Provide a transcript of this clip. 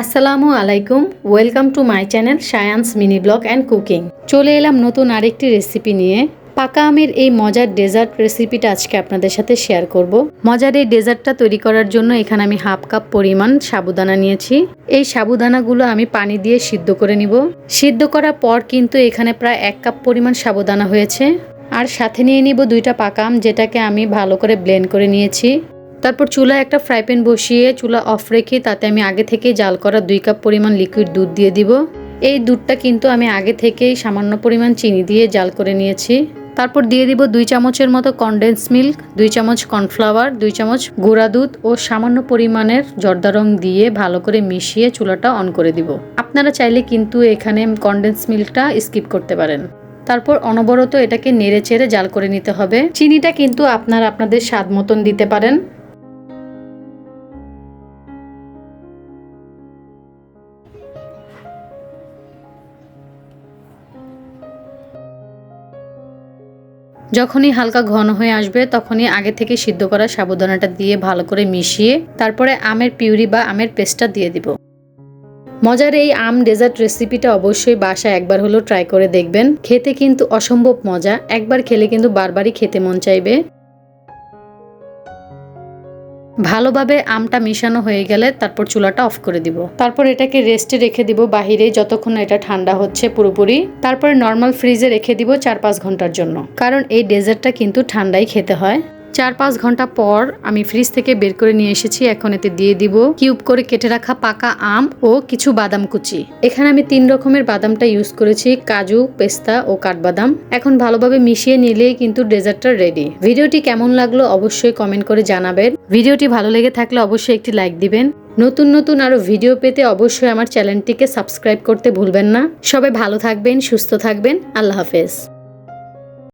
আসসালামু আলাইকুম, welcome to my channel science mini blog and cooking. চলে এলাম নতুন আরেকটি রেসিপি নিয়ে। পাকা আমের এই মজার ডেজার্ট রেসিপিটা আজকে আপনাদের সাথে শেয়ার করব। মজার এই ডেজার্টটা তৈরি করার জন্য এখানে আমি হাফ কাপ পরিমাণ সাবুদানা নিয়েছি। এই সাবুদানাগুলো আমি পানি দিয়ে সিদ্ধ করে নিব। সিদ্ধ করার পর কিন্তু এখানে প্রায় এক কাপ পরিমাণ সাবুদানা হয়েছে। আর সাথে নিয়ে নিব দুইটা পাকা আম, যেটাকে আমি ভালো করে ব্লেন্ড করে নিয়েছি। তারপর চুলা একটা ফ্রাই প্যান বসিয়ে চুলা অফ রেখে তাতে আমি আগে থেকেই জাল করা দুই কাপ পরিমাণ লিকুইড দুধ দিয়ে দিব। এই দুধটা কিন্তু আমি আগে থেকেই সামান্য পরিমাণ চিনি দিয়ে জাল করে নিয়েছি। তারপর দিয়ে দিব দুই চামচের মতো কনডেন্স মিল্ক দুই চামচ কর্নফ্লাওয়ার দুই চামচ গুঁড়া দুধ ও সামান্য পরিমাণের জর্দা রং দিয়ে ভালো করে মিশিয়ে চুলাটা অন করে দিব। আপনারা চাইলে কিন্তু এখানে কনডেন্স মিল্কটা স্কিপ করতে পারেন। তারপর অনবরত এটাকে নেড়ে চেড়ে জাল করে নিতে হবে। চিনিটা কিন্তু আপনার আপনাদের স্বাদ মতন দিতে পারেন। যখনই হালকা ঘন হয়ে আসবে, তখনই আগে থেকে সিদ্ধ করা সাবুদানাটা দিয়ে ভালো করে মিশিয়ে তারপরে আমের পিউরি বা আমের পেস্টটা দিয়ে দিব। মজার এই আম ডেজার্ট রেসিপিটা অবশ্যই বাসায় একবার হলেও ট্রাই করে দেখবেন। খেতে কিন্তু অসম্ভব মজা। একবার খেলে কিন্তু বারবারই খেতে মন চাইবে। ভালোভাবে আমটা মিশানো হয়ে গেলে তারপর চুলাটা অফ করে দিব। তারপর এটাকে রেস্টে রেখে দিব বাহিরে যতক্ষণ এটা ঠান্ডা হচ্ছে পুরোপুরি। তারপরে নর্মাল ফ্রিজে রেখে দিব চার পাঁচ ঘণ্টার জন্য। কারণ এই ডেজার্টটা কিন্তু ঠান্ডাই খেতে হয়। চার পাঁচ ঘণ্টা পর আমি ফ্রিজ থেকে বের করে নিয়ে এসেছি। এখন এতে দিয়ে দিব কিউব করে কেটে রাখা পাকা আম ও কিছু বাদাম কুচি। এখানে আমি তিন রকমের বাদামটা ইউজ করেছি, কাজু, পেস্তা ও কাঠবাদাম। এখন ভালোভাবে মিশিয়ে নিলেই কিন্তু ডেজার্টটা রেডি ভিডিওটি কেমন লাগল অবশ্যই কমেন্ট করে জানাবেন। ভিডিওটি ভালো লেগে থাকলে অবশ্যই একটি লাইক দিবেন। নতুন নতুন আরও ভিডিও পেতে অবশ্যই আমার চ্যানেলটিকে সাবস্ক্রাইব করতে ভুলবেন না। সবাই ভালো থাকবেন, সুস্থ থাকবেন। আল্লাহ হাফেজ।